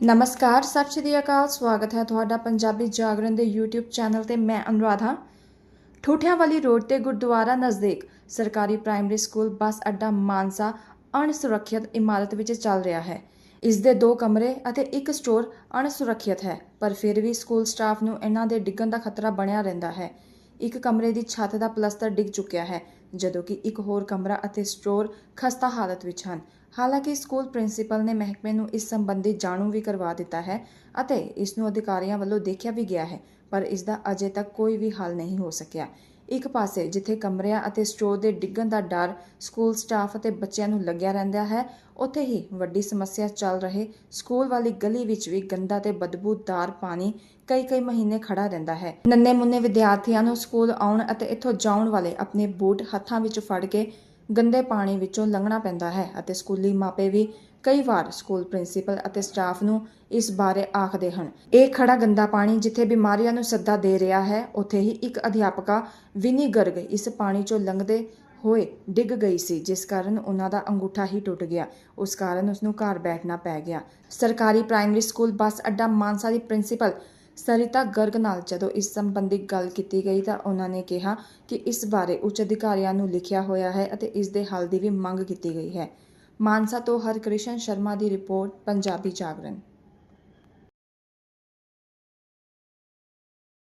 ਨਮਸਕਾਰ, ਸਤਿ ਸ਼੍ਰੀ ਅਕਾਲ, ਸਵਾਗਤ ਹੈ ਤੁਹਾਡਾ ਪੰਜਾਬੀ ਜਾਗਰਣ ਦੇ YouTube ਚੈਨਲ ਤੇ ਮੈਂ ਅਨੁਰਾਧਾ। ਠੂਠਿਆਂ ਵਾਲੀ ਰੋਡ ਤੇ ਗੁਰਦੁਆਰਾ ਨਜ਼ਦੀਕ ਸਰਕਾਰੀ ਪ੍ਰਾਇਮਰੀ ਸਕੂਲ ਬੱਸ ਅੱਡਾ ਮਾਨਸਾ ਅਣਸੁਰੱਖਿਅਤ ਇਮਾਰਤ ਵਿੱਚ ਚੱਲ ਰਿਹਾ ਹੈ। ਇਸ ਦੇ ਦੋ ਕਮਰੇ ਅਤੇ ਇੱਕ ਸਟੋਰ ਅਣਸੁਰੱਖਿਅਤ ਹੈ, ਪਰ ਫਿਰ ਵੀ ਸਕੂਲ ਸਟਾਫ ਨੂੰ ਇਹਨਾਂ ਦੇ ਡਿੱਗਣ ਦਾ ਖਤਰਾ ਬਣਿਆ ਰਹਿੰਦਾ ਹੈ। ਇੱਕ ਕਮਰੇ ਦੀ ਛੱਤ ਦਾ ਪਲਸਤਰ ਡਿੱਗ ਚੁੱਕਿਆ ਹੈ। ਜਦੋਂ ਕਿ ਇੱਕ ਹੋਰ ਕਮਰਾ ਅਤੇ ਸਟੋਰ ਖਸਤਾ ਹਾਲਤ ਵਿੱਚ ਹਨ। ਹਾਲਾਂਕਿ ਸਕੂਲ ਪ੍ਰਿੰਸੀਪਲ ਨੇ ਮਹਿਕਮੇ ਨੂੰ ਇਸ ਸੰਬੰਧੀ ਜਾਣੂ ਵੀ ਕਰਵਾ ਦਿੱਤਾ ਹੈ ਅਤੇ ਇਸ ਨੂੰ ਅਧਿਕਾਰੀਆਂ ਵੱਲੋਂ ਦੇਖਿਆ ਵੀ ਗਿਆ ਹੈ, ਪਰ ਇਸ ਦਾ ਅਜੇ ਤੱਕ ਕੋਈ ਵੀ ਹੱਲ ਨਹੀਂ ਹੋ ਸਕਿਆ। ਇੱਕ ਪਾਸੇ ਜਿੱਥੇ ਕਮਰਿਆਂ ਅਤੇ ਸਟੋਰ ਦੇ ਡਿੱਗਣ ਦਾ ਡਰ ਸਕੂਲ ਸਟਾਫ ਅਤੇ ਬੱਚਿਆਂ ਨੂੰ ਲੱਗਿਆ ਰਹਿੰਦਾ ਹੈ, ਉੱਥੇ ਹੀ ਵੱਡੀ ਸਮੱਸਿਆ ਚੱਲ ਰਹੇ ਸਕੂਲ ਵਾਲੀ ਗਲੀ ਵਿੱਚ ਵੀ ਗੰਦਾ ਤੇ ਬਦਬੂਦਾਰ ਪਾਣੀ ਕਈ ਕਈ ਮਹੀਨੇ ਖੜਾ ਰਹਿੰਦਾ ਹੈ। ਨੰਨੇ ਮੁੰਨੇ ਵਿਦਿਆਰਥੀਆਂ ਨੂੰ ਸਕੂਲ ਆਉਣ ਅਤੇ ਇੱਥੋਂ ਜਾਣ ਵਾਲੇ ਆਪਣੇ ਬੂਟ ਹੱਥਾਂ ਵਿੱਚ ਫੜ ਕੇ ਗੰਦੇ ਪਾਣੀ ਵਿੱਚੋਂ ਲੰਘਣਾ ਪੈਂਦਾ ਹੈ ਅਤੇ ਸਕੂਲੀ ਮਾਪੇ ਵੀ ਕਈ ਵਾਰ ਸਕੂਲ ਪ੍ਰਿੰਸੀਪਲ ਅਤੇ ਸਟਾਫ ਨੂੰ ਇਸ ਬਾਰੇ ਆਖਦੇ ਹਨ। ਇਹ ਖੜਾ ਗੰਦਾ ਪਾਣੀ ਜਿੱਥੇ ਬਿਮਾਰੀਆਂ ਨੂੰ ਸੱਦਾ ਦੇ ਰਿਹਾ ਹੈ, ਉੱਥੇ ਹੀ ਇੱਕ ਅਧਿਆਪਕਾ ਵਿਨੀ ਗਰਗ ਇਸ ਪਾਣੀ ਚੋਂ ਲੰਘਦੇ ਹੋਏ ਡਿੱਗ ਗਈ ਸੀ, ਜਿਸ ਕਾਰਨ ਉਹਨਾਂ ਦਾ ਅੰਗੂਠਾ ਹੀ ਟੁੱਟ ਗਿਆ। ਉਸ ਕਾਰਨ ਉਸ ਨੂੰ ਘਰ ਬੈਠਣਾ ਪੈ ਗਿਆ। ਸਰਕਾਰੀ ਪ੍ਰਾਇਮਰੀ ਸਕੂਲ ਬੱਸ ਅੱਡਾ ਮਾਨਸਾ ਦੀ ਪ੍ਰਿੰਸੀਪਲ ਸਰਿਤਾ ਗਰਗ ਨਾਲ ਜਦੋਂ ਇਸ ਸੰਬੰਧੀ ਗੱਲ ਕੀਤੀ ਗਈ ਤਾਂ ਉਹਨਾਂ ਨੇ ਕਿਹਾ ਕਿ ਇਸ ਬਾਰੇ ਉੱਚ ਅਧਿਕਾਰੀਆਂ ਨੂੰ ਲਿਖਿਆ ਹੋਇਆ ਹੈ ਅਤੇ ਇਸ ਦੇ ਹੱਲ ਦੀ ਵੀ ਮੰਗ ਕੀਤੀ ਗਈ ਹੈ। ਮਾਨਸਾ ਤੋਂ ਹਰਕ੍ਰਿਸ਼ਨ ਸ਼ਰਮਾ ਦੀ ਰਿਪੋਰਟ, ਪੰਜਾਬੀ ਜਾਗਰਣ।